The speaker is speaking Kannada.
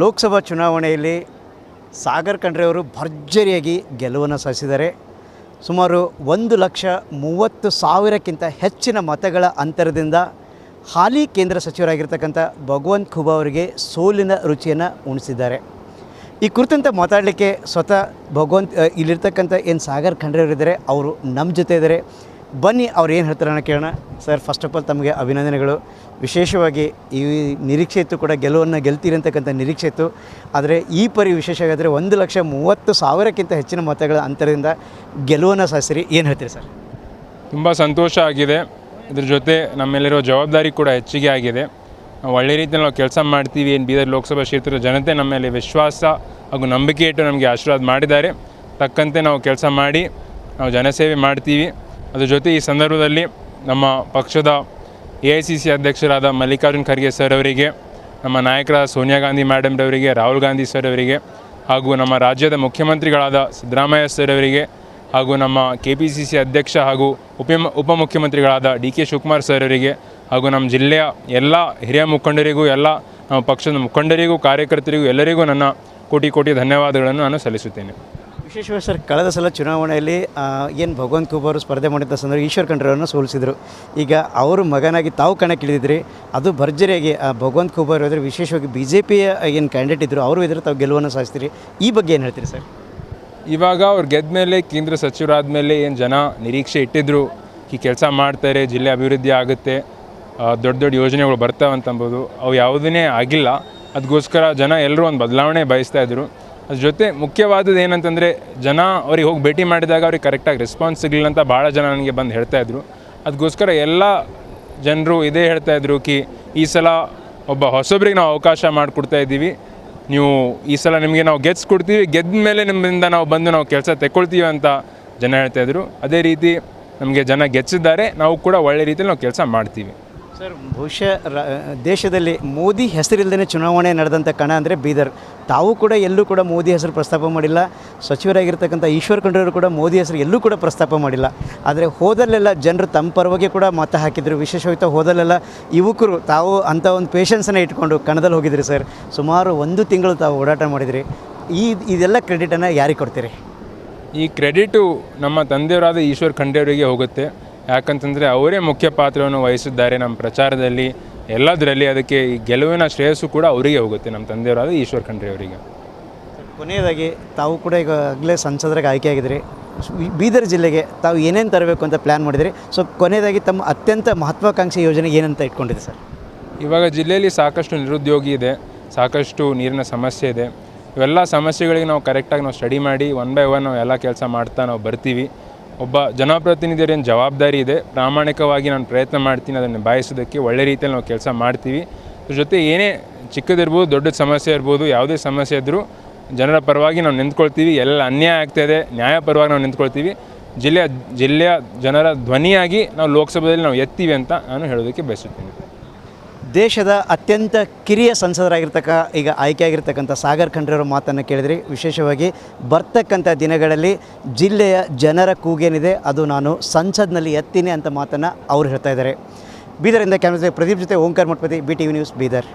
ಲೋಕಸಭಾ ಚುನಾವಣೆಯಲ್ಲಿ ಸಾಗರ್ ಖಂಡ್ರೆಯವರು ಭರ್ಜರಿಯಾಗಿ ಗೆಲುವನ್ನು ಸಾಧಿಸಿದ್ದಾರೆ. ಸುಮಾರು ಒಂದು ಲಕ್ಷ ಮೂವತ್ತು ಸಾವಿರಕ್ಕಿಂತ ಹೆಚ್ಚಿನ ಮತಗಳ ಅಂತರದಿಂದ ಹಾಲಿ ಕೇಂದ್ರ ಸಚಿವರಾಗಿರ್ತಕ್ಕಂಥ ಭಗವಂತ್ ಖುಬಾ ಅವರಿಗೆ ಸೋಲಿನ ರುಚಿಯನ್ನು ಉಣಿಸಿದ್ದಾರೆ. ಈ ಕುರಿತಂತೆ ಮಾತಾಡಲಿಕ್ಕೆ ಸ್ವತಃ ಭಗವಂತ್ ಇಲ್ಲಿರ್ತಕ್ಕಂಥ ಏನು ಸಾಗರ್ ಖಂಡ್ರೆಯವರಿದ್ದಾರೆ. ಅವರು ನಮ್ಮ ಜೊತೆ ಇದ್ದಾರೆ. ಬನ್ನಿ ಅವ್ರು ಏನು ಹೇಳ್ತಾರೆ ಅನ್ನೋ ಕೇಳೋಣ. ಸರ್ ಫಸ್ಟ್ ಆಫ್ ಆಲ್ ತಮಗೆ ಅಭಿನಂದನೆಗಳು. ವಿಶೇಷವಾಗಿ ಈ ನಿರೀಕ್ಷೆ ಇತ್ತು ಕೂಡ ಗೆಲುವನ್ನು ಗೆಲ್ತೀರಿ ಅಂತಕ್ಕಂಥ ನಿರೀಕ್ಷೆ ಇತ್ತು. ಆದರೆ ಈ ಪರಿ ವಿಶೇಷವಾಗಿದ್ದರೆ ಒಂದು ಲಕ್ಷ ಮೂವತ್ತು ಸಾವಿರಕ್ಕಿಂತ ಹೆಚ್ಚಿನ ಮತಗಳ ಅಂತರದಿಂದ ಗೆಲುವನ್ನು ಸಾಧಿಸಿರಿ. ಏನು ಹೇಳ್ತೀರಿ ಸರ್? ತುಂಬ ಸಂತೋಷ ಆಗಿದೆ. ಇದ್ರ ಜೊತೆ ನಮ್ಮೆಲ್ಲಿರೋ ಜವಾಬ್ದಾರಿ ಕೂಡ ಹೆಚ್ಚಿಗೆ ಆಗಿದೆ. ನಾವು ಒಳ್ಳೆ ರೀತಿಯಲ್ಲಿ ನಾವು ಕೆಲಸ ಮಾಡ್ತೀವಿ. ಏನು ಬೀದರ್ ಲೋಕಸಭಾ ಕ್ಷೇತ್ರದ ಜನತೆ ನಮ್ಮ ಮೇಲೆ ವಿಶ್ವಾಸ ಹಾಗೂ ನಂಬಿಕೆ ಇಟ್ಟು ನಮಗೆ ಆಶೀರ್ವಾದ ಮಾಡಿದ್ದಾರೆ. ತಕ್ಕಂತೆ ನಾವು ಕೆಲಸ ಮಾಡಿ, ನಾವು ಜನಸೇವೆ ಮಾಡ್ತೀವಿ. ಅದ್ರ ಜೊತೆ ಈ ಸಂದರ್ಭದಲ್ಲಿ ನಮ್ಮ ಪಕ್ಷದ ಎ ಐ ಸಿ ಸಿ ಅಧ್ಯಕ್ಷರಾದ ಮಲ್ಲಿಕಾರ್ಜುನ್ ಖರ್ಗೆ ಸರ್ ಅವರಿಗೆ, ನಮ್ಮ ನಾಯಕರಾದ ಸೋನಿಯಾ ಗಾಂಧಿ ಮೇಡಮ್ರವರಿಗೆ ರಾಹುಲ್ ಗಾಂಧಿ ಸರ್ ಅವರಿಗೆ, ಹಾಗೂ ನಮ್ಮ ರಾಜ್ಯದ ಮುಖ್ಯಮಂತ್ರಿಗಳಾದ ಸಿದ್ದರಾಮಯ್ಯ ಸರ್ ಅವರಿಗೆ, ಹಾಗೂ ನಮ್ಮ ಕೆ ಪಿ ಸಿ ಸಿ ಅಧ್ಯಕ್ಷ ಹಾಗೂ ಉಪ ಉಪಮುಖ್ಯಮಂತ್ರಿಗಳಾದ ಡಿ ಕೆ ಶಿವಕುಮಾರ್ ಸರ್ ಅವರಿಗೆ, ಹಾಗೂ ನಮ್ಮ ಜಿಲ್ಲೆಯ ಎಲ್ಲ ಹಿರಿಯ ಮುಖಂಡರಿಗೂ, ಎಲ್ಲ ನಮ್ಮ ಪಕ್ಷದ ಮುಖಂಡರಿಗೂ, ಕಾರ್ಯಕರ್ತರಿಗೂ ಎಲ್ಲರಿಗೂ ನನ್ನ ಕೋಟಿ ಕೋಟಿ ಧನ್ಯವಾದಗಳನ್ನು ನಾನು ಸಲ್ಲಿಸುತ್ತೇನೆ. ವಿಶೇಷವಾಗಿ ಸರ್, ಕಳೆದ ಸಲ ಚುನಾವಣೆಯಲ್ಲಿ ಏನು ಭಗವಂತ ಅವರು ಸ್ಪರ್ಧೆ ಮಾಡಿದ್ದ ಸಂದರ್ಭ ಈಶ್ವರ್ ಖಂಡ್ರವರನ್ನು ಸೋಲಿಸಿದರು. ಈಗ ಅವರು ಮಗನಾಗಿ ತಾವು ಕಣಕ್ಕಿಳಿದಿದ್ರಿ. ಅದು ಭರ್ಜರಿಯಾಗಿ ಭಗವಂತ ಅವರು ಇದ್ರೆ ವಿಶೇಷವಾಗಿ ಬಿ ಜೆ ಪಿಯ ಏನು ಕ್ಯಾಂಡಿಡೇಟ್ ಇದ್ದರು ಅವರು ಇದ್ರೆ ತಾವು ಗೆಲುವನ್ನು ಸಾಧಿಸ್ತೀರಿ. ಈ ಬಗ್ಗೆ ಏನು ಹೇಳ್ತೀರಿ ಸರ್? ಇವಾಗ ಅವ್ರು ಗೆದ್ದ ಮೇಲೆ, ಕೇಂದ್ರ ಸಚಿವರಾದ ಮೇಲೆ ಏನು ಜನ ನಿರೀಕ್ಷೆ ಇಟ್ಟಿದ್ರು. ಈ ಕೆಲಸ ಮಾಡ್ತಾರೆ, ಜಿಲ್ಲೆ ಅಭಿವೃದ್ಧಿ ಆಗುತ್ತೆ. ದೊಡ್ಡ ದೊಡ್ಡ ಯೋಜನೆಗಳು ಬರ್ತಾವಂತಂಬೋದು. ಅವು ಯಾವುದನ್ನೇ ಆಗಿಲ್ಲ. ಅದಕ್ಕೋಸ್ಕರ ಜನ ಎಲ್ಲರೂ ಒಂದು ಬದಲಾವಣೆ ಬಯಸ್ತಾ ಇದ್ರು. ಅದ್ರ ಜೊತೆ ಮುಖ್ಯವಾದದ್ದು ಏನಂತಂದರೆ ಜನ ಅವ್ರಿಗೆ ಹೋಗಿ ಭೇಟಿ ಮಾಡಿದಾಗ ಅವ್ರಿಗೆ ಕರೆಕ್ಟಾಗಿ ರೆಸ್ಪಾನ್ಸ್ ಸಿಗಲಿಲ್ಲ ಅಂತ ಭಾಳ ಜನ ನನಗೆ ಬಂದು ಹೇಳ್ತಾ ಇದ್ರು. ಅದಕ್ಕೋಸ್ಕರ ಎಲ್ಲ ಜನರು ಇದೇ ಹೇಳ್ತಾ ಇದ್ರು ಕಿ, ಈ ಸಲ ಒಬ್ಬ ಹೊಸೊಬ್ರಿಗೆ ನಾವು ಅವಕಾಶ ಮಾಡಿಕೊಡ್ತಾ ಇದ್ದೀವಿ. ನೀವು ಈ ಸಲ ನಿಮಗೆ ನಾವು ಗೆದ್ಸ್ಕೊಡ್ತೀವಿ. ಗೆದ್ದ ಮೇಲೆ ನಿಮ್ಮಿಂದ ನಾವು ಬಂದು ನಾವು ಕೆಲಸ ತೆಕ್ಕೊಳ್ತೀವಿ ಅಂತ ಜನ ಹೇಳ್ತಾ ಇದ್ರು. ಅದೇ ರೀತಿ ನಮಗೆ ಜನ ಗೆಚ್ಚಿದ್ದಾರೆ ನಾವು ಕೂಡ ಒಳ್ಳೆ ರೀತಿಯಲ್ಲಿ ನಾವು ಕೆಲಸ ಮಾಡ್ತೀವಿ. ಸರ್, ಬಹುಶಃ ದೇಶದಲ್ಲಿ ಮೋದಿ ಹೆಸರಿಲ್ಲದೇ ಚುನಾವಣೆ ನಡೆದಂಥ ಕಣ ಅಂದರೆ ಬೀದರ್. ತಾವು ಕೂಡ ಎಲ್ಲೂ ಕೂಡ ಮೋದಿ ಹೆಸರು ಪ್ರಸ್ತಾಪ ಮಾಡಿಲ್ಲ. ಸಚಿವರಾಗಿರ್ತಕ್ಕಂಥ ಈಶ್ವರ್ ಖಂಡ್ರವರು ಕೂಡ ಮೋದಿ ಹೆಸರು ಎಲ್ಲೂ ಕೂಡ ಪ್ರಸ್ತಾಪ ಮಾಡಿಲ್ಲ. ಆದರೆ ಹೋದಲ್ಲೆಲ್ಲ ಜನರು ತಮ್ಮ ಪರವಾಗಿ ಕೂಡ ಮತ ಹಾಕಿದರು. ವಿಶೇಷವಾಗಿ ಹೋದಲ್ಲೆಲ್ಲ ಯುವಕರು, ತಾವು ಅಂಥ ಒಂದು ಪೇಷನ್ಸನ್ನು ಇಟ್ಕೊಂಡು ಕಣದಲ್ಲಿ ಹೋಗಿದ್ರಿ ಸರ್. ಸುಮಾರು ಒಂದು ತಿಂಗಳು ತಾವು ಓಡಾಟ ಮಾಡಿದಿರಿ. ಈ, ಇದೆಲ್ಲ ಕ್ರೆಡಿಟನ್ನು ಯಾರಿಗೆ ಕೊಡ್ತೀರಿ? ಈ ಕ್ರೆಡಿಟು ನಮ್ಮ ತಂದೆಯವರಾದ ಈಶ್ವರ್ ಖಂಡ್ರೆ ಹೋಗುತ್ತೆ. ಯಾಕಂತಂದರೆ ಅವರೇ ಮುಖ್ಯ ಪಾತ್ರವನ್ನು ವಹಿಸಿದ್ದಾರೆ ನಮ್ಮ ಪ್ರಚಾರದಲ್ಲಿ. ಎಲ್ಲದರಲ್ಲಿ ಅದಕ್ಕೆ ಈ ಗೆಲುವಿನ ಶ್ರೇಯಸ್ಸು ಕೂಡ ಅವರಿಗೆ ಹೋಗುತ್ತೆ ನಮ್ಮ ತಂದೆಯವರಾದ ಈಶ್ವರ್ ಖಂಡ್ರೆ ಅವರಿಗೆ. ಕೊನೆಯದಾಗಿ ತಾವು ಕೂಡ ಈಗ ಆಗಲೇ ಸಂಸದರಾಗಿ ಆಯ್ಕೆಯಾಗಿದ್ರಿ. ಬಿ- ಬೀದರ್ ಜಿಲ್ಲೆಗೆ ತಾವು ಏನೇನು ತರಬೇಕು ಅಂತ ಪ್ಲ್ಯಾನ್ ಮಾಡಿದ್ರಿ? ಸೊ ಕೊನೆಯದಾಗಿ ತಮ್ಮ ಅತ್ಯಂತ ಮಹತ್ವಾಕಾಂಕ್ಷಿ ಯೋಜನೆ ಏನಂತ ಇಟ್ಕೊಂಡಿದೆ ಸರ್? ಇವಾಗ ಜಿಲ್ಲೆಯಲ್ಲಿ ಸಾಕಷ್ಟು ನಿರುದ್ಯೋಗಿ ಇದೆ ಸಾಕಷ್ಟು ನೀರಿನ ಸಮಸ್ಯೆ ಇದೆ. ಇವೆಲ್ಲ ಸಮಸ್ಯೆಗಳಿಗೆ ನಾವು ಕರೆಕ್ಟಾಗಿ ನಾವು ಸ್ಟಡಿ ಮಾಡಿ ಒನ್ ಬೈ ಒನ್ ನಾವು ಎಲ್ಲ ಕೆಲಸ ಮಾಡ್ತಾ ನಾವು ಬರ್ತೀವಿ. ಒಬ್ಬ ಜನಪ್ರತಿನಿಧಿಯರ ಏನು ಜವಾಬ್ದಾರಿ ಇದೆ. ಪ್ರಾಮಾಣಿಕವಾಗಿ ನಾನು ಪ್ರಯತ್ನ ಮಾಡ್ತೀನಿ, ಅದನ್ನು ಬಾಯಿಸೋದಕ್ಕೆ ಒಳ್ಳೆ ರೀತಿಯಲ್ಲಿ ನಾವು ಕೆಲಸ ಮಾಡ್ತೀವಿ. ಅದ್ರ ಜೊತೆ ಏನೇ ಚಿಕ್ಕದಿರ್ಬೋದು, ದೊಡ್ಡ ಸಮಸ್ಯೆ ಇರ್ಬೋದು, ಯಾವುದೇ ಸಮಸ್ಯೆ ಇದ್ದರೂ ಜನರ ಪರವಾಗಿ ನಾವು ನಿಂತ್ಕೊಳ್ತೀವಿ. ಎಲ್ಲ ಅನ್ಯಾಯ ಆಗ್ತಾಯಿದೆ ನ್ಯಾಯ ಪರವಾಗಿ ನಾವು ನಿಂತ್ಕೊಳ್ತೀವಿ. ಜಿಲ್ಲೆಯ ಜಿಲ್ಲೆಯ ಜನರ ಧ್ವನಿಯಾಗಿ ನಾವು ಲೋಕಸಭೆಯಲ್ಲಿ ನಾವು ಎತ್ತೀವಿ ಅಂತ ನಾನು ಹೇಳೋದಕ್ಕೆ ಬಯಸುತ್ತೇನೆ. ದೇಶದ ಅತ್ಯಂತ ಕಿರಿಯ ಸಂಸದರಾಗಿರ್ತಕ್ಕ, ಈಗ ಆಯ್ಕೆಯಾಗಿರ್ತಕ್ಕಂಥ ಸಾಗರ್ ಖಂಡ್ರೆ ಅವರ ಮಾತನ್ನು ಕೇಳಿದ್ರಿ. ವಿಶೇಷವಾಗಿ ಬರ್ತಕ್ಕಂಥ ದಿನಗಳಲ್ಲಿ ಜಿಲ್ಲೆಯ ಜನರ ಕೂಗೇನಿದೆ, ಅದು ನಾನು ಸಂಸದ್ನಲ್ಲಿ ಎತ್ತೀನಿ ಅಂತ ಮಾತನ್ನು ಅವ್ರು ಹೇಳ್ತಾ ಇದ್ದಾರೆ. ಬೀದರಿಂದ ಕ್ಯಾಮ್ರಾ ಪ್ರದೀಪ್ ಜೊತೆ Omkar Mathapati, B T V news, Bidar.